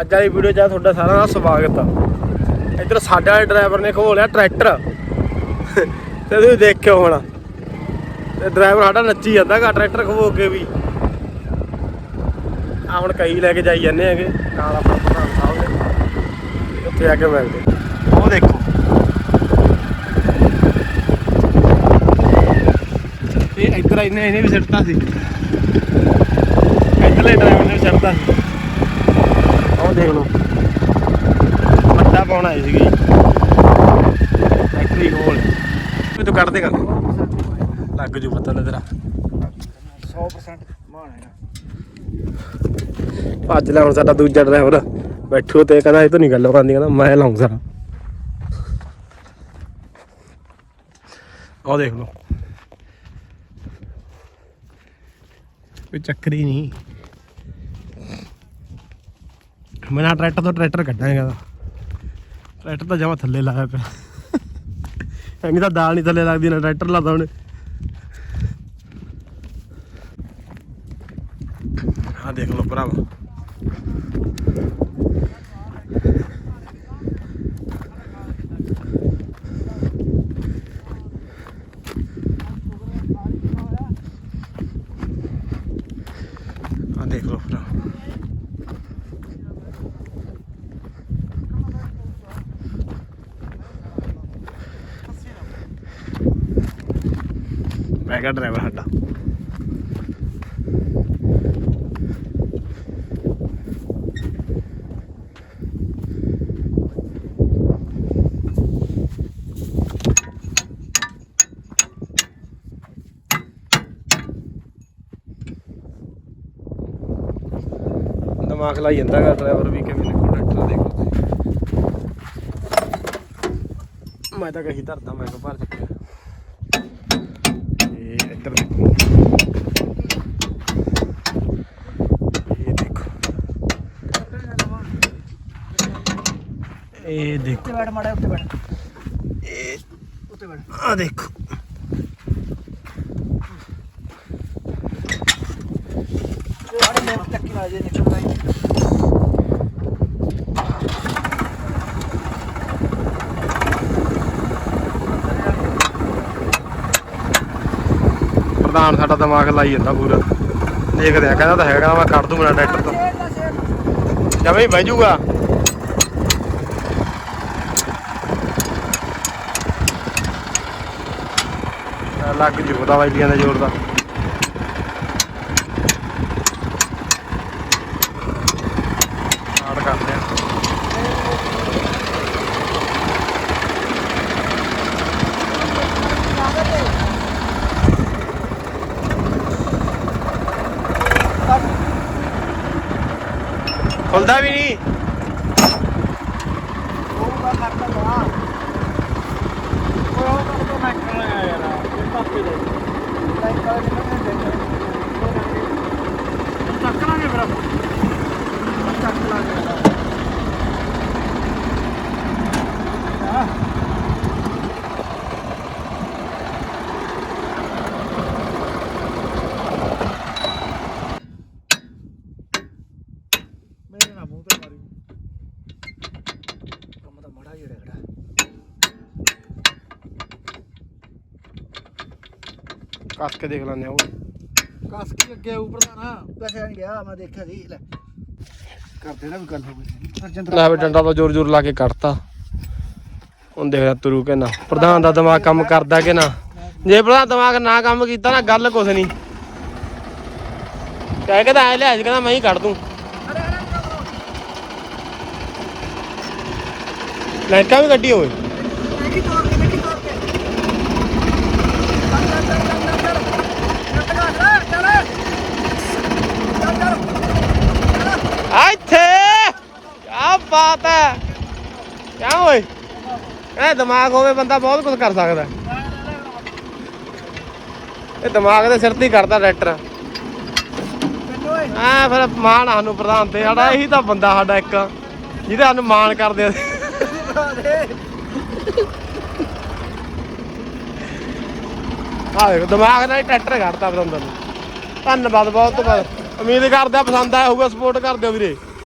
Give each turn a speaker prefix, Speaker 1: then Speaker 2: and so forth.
Speaker 1: ਅੱਜ ਵਾਲੀ ਵੀਡੀਓ 'ਚ ਤੁਹਾਡਾ ਸਾਰਿਆਂ ਦਾ ਸਵਾਗਤ ਆ। ਇੱਧਰ ਸਾਡਾ ਡਰਾਈਵਰ ਨੇ ਖੋਲਿਆ ਟਰੈਕਟਰ ਤੇ ਤੁਸੀਂ ਦੇਖਿਓ ਹੁਣ। ਤੇ ਡਰਾਈਵਰ ਸਾਡਾ ਨੱਚੀ ਜਾਂਦਾ ਗਾ ਟਰੈਕਟਰ ਖੋ ਕੇ ਵੀ। ਆ ਹੁਣ ਕਈ ਲੈ ਕੇ ਜਾਈ ਜਾਂਦੇ ਹੈਗੇ, ਨਾਲ ਆਪਣਾ ਪ੍ਰਧਾਨ ਸਾਹਿਬ ਦੇ ਉੱਥੇ ਆ ਕੇ ਮਿਲਦੇ। ਉਹ ਦੇਖੋ। ਤੇ ਇੱਧਰ ਇਹਨੇ ਇਹਨੇ ਵੀ ਸਿੱਟਤਾ ਸੀ। ਇੱਧਰਲੇ ਡਰਾਈਵਰ ਨੇ ਵੀ ਸਿੱਟਤਾ ਸੀ। ਉਹ ਦੇਖ ਲਓ। ਵੱਡਾ ਪਾਉਣਾ ਆਈ ਸੀਗੀ ਫੈਕਟਰੀ ਕੋਲ। ਵੀ ਤੂੰ ਕੱਢ ਦੇ ਕਰ ਲੱਗ ਜੂ ਪਤਾ ਨਾ ਤੇਰਾ।
Speaker 2: 100% ਮਾਣ ਹੈਗਾ
Speaker 1: ਭੱਜ ਲੈ ਹੁਣ ਸਾਡਾ ਦੂਜਾ ਡਰਾਈਵਰ ਬੈਠੋ ਤੇ ਕਹਿੰਦਾ ਇਹ ਤੋਂ ਨਹੀਂ ਗੱਲ ਕਰਨੀ ਕਹਿੰਦਾ ਮੈਂ ਲਾਉਂ ਸਾਰਾ। ਉਹ ਦੇਖ ਲਓ। ਕੋਈ ਚੱਕਰ ਹੀ ਨਹੀਂ। ਮੈਂ ਨਾ ਟਰੈਕਟਰ ਤੋਂ ਟਰੈਕਟਰ ਕੱਢਾਂਗਾ। ਟਰੈਕਟਰ ਤਾਂ ਜਮਾ ਥੱਲੇ ਲਾਇਆ ਪਿਆ। ਐਨੀ ਤਾਂ ਦਾਲ ਨਹੀਂ ਥੱਲੇ ਲੱਗਦੀ, ਨਾ ਟਰੈਕਟਰ ਲਾਦਾ ਉਹਨੇ। ਆ ਦੇਖ ਲਓ ਭਰਾਵਾ। ਆ ਦੇਖ ਲਓ ਭਰਾ ਮੈਂ ਕਿਹਾ ਡਰਾਈਵਰ ਸਾਡਾ। ਦਿਮਾਗ ਲਾਈ ਜਾਂਦਾ ਗਾ ਡਰਾਈਵਰ ਵੀ ਕਿਵੇਂ ਦੇਖੋ ਟਰੈਕਟਰ ਦੇਖੋ ਮੈਂ ਤਾਂ ਕਹੀ ਧਰਦਾ ਮੈਂ ਕਿਹਾ ਭਰ ਚੁੱਕਿਆ। ਇੱਧਰ ਦੇਖੋ ਇਹ ਦੇਖੋ ਇਹ ਦੇਖੋ
Speaker 2: ਉੱਤੇ ਬੈਠ ਮਾੜਾ ਉੱਤੇ ਬੈਠ
Speaker 1: ਇਹ
Speaker 2: ਉੱਤੇ ਬੈਠ
Speaker 1: ਆ ਦੇਖੋ
Speaker 2: ਮਾੜੇ ਮੈਂ ਚੱਕੀ ਨਾਲ ਜੇ ਨਿਕਲਦਾ ਹੀ
Speaker 1: ਪ੍ਰਧਾਨ ਸਾਡਾ ਦਿਮਾਗ ਲਾਈ ਜਾਂਦਾ ਪੂਰਾ। ਦੇਖਦੇ ਆ, ਕਹਿੰਦਾ ਤਾਂ ਹੈਗਾ, ਮੈਂ ਕੱਢ ਦੂੰਗਾ ਟਰੈਕਟਰ ਤੋਂ। ਜਵੇਂ ਹੀ ਬਹਿ ਜਾਊਗਾ ਅਹ ਲੱਗ ਜੂ ਪਤਾ ਵਾਈਲੀਆਂ ਦਾ ਜ਼ੋਰ ਦਾ। ਖੁੱਲਦਾ ਵੀ ਨਹੀਂ।
Speaker 2: ਉਹ ਉਹ ਤਾਂ ਮੈਂ ਕਰ ਰਿਹਾ ਯਾਰ, ਇਹ ਤਾਂ ਪੀ ਲੈ ਲੈ ਕਰ
Speaker 1: ਕੱਸ ਕੇ ਦੇਖ ਲੈਂਦੇ ਆ ਉਹ।
Speaker 2: ਕਸ ਕੀ ਅੱਗੇ ਉੱਪਰ ਦਾ ਨਾ ਪੈਸੇ ਨਹੀਂ ਗਿਆ ਮੈਂ ਦੇਖਿਆ ਸੀ ਲੈ। ਕਰਦੇ ਨਾ ਵੀ ਗੱਲ ਹੋ ਗਈ
Speaker 1: ਲੈ ਵੀ ਡੰਡਾ ਤੋਂ ਜ਼ੋਰ ਜ਼ੋਰ ਲਾ ਕੇ ਕੱਢਤਾ। ਹੁਣ ਦੇਖਦਾ ਤੁਰੂ ਕਿ ਨਾ। ਪ੍ਰਧਾਨ ਦਾ ਦਿਮਾਗ ਕੰਮ ਕਰਦਾ ਕਿ ਨਾ। ਜੇ ਪ੍ਰਧਾਨ ਦਿਮਾਗ ਨਾ ਕੰਮ ਕੀਤਾ ਨਾ ਗੱਲ ਕੁਛ ਨਹੀਂ। ਕਹਿ ਕੇ ਤਾਂ ਐ ਲਿਆ ਕਹਿੰਦਾ ਮੈਂ ਹੀ ਕੱਢ ਦੂੰ। ਲਾਈਟਾਂ ਵੀ ਕੱਢੀ ਹੋਏ
Speaker 2: ਕੀ
Speaker 1: ਹੈ। ਕਿਆ ਓਏ? ਇਹ ਦਿਮਾਗ ਹੋਵੇ, ਬੰਦਾ ਬਹੁਤ ਕੁਝ ਕਰ ਸਕਦਾ। ਇਹ ਦਿਮਾਗ ਦੇ ਸਿਰ ਤੇ ਕਰਦਾ ਟਰੈਕਟਰ
Speaker 2: ਪਿੰਡ
Speaker 1: ਆ ਫਿਰ ਮਾਣ ਸਾਨੂੰ ਪ੍ਰਧਾਨ ਤੇ, ਸਾਡਾ ਇਹੀ ਤਾਂ ਬੰਦਾ ਸਾਡਾ ਇੱਕ। ਜਿਹਦੇ ਸਾਨੂੰ ਮਾਣ ਕਰਦੇ ਆ। ਆ ਦੇਖੋ, ਦਿਮਾਗ ਨਾਲ ਹੀ ਟਰੈਕਟਰ ਕੱਢਤਾ ਬਰੰਦਰ ਨੂੰ। ਧੰਨਵਾਦ ਬਹੁਤ ਬਹੁਤ। ਉਮੀਦ ਕਰਦੇ ਪਸੰਦ ਆਇਆ ਹੋਊਗਾ, ਸਪੋਰਟ ਕਰ ਦਿਓ ਵੀਰੇ।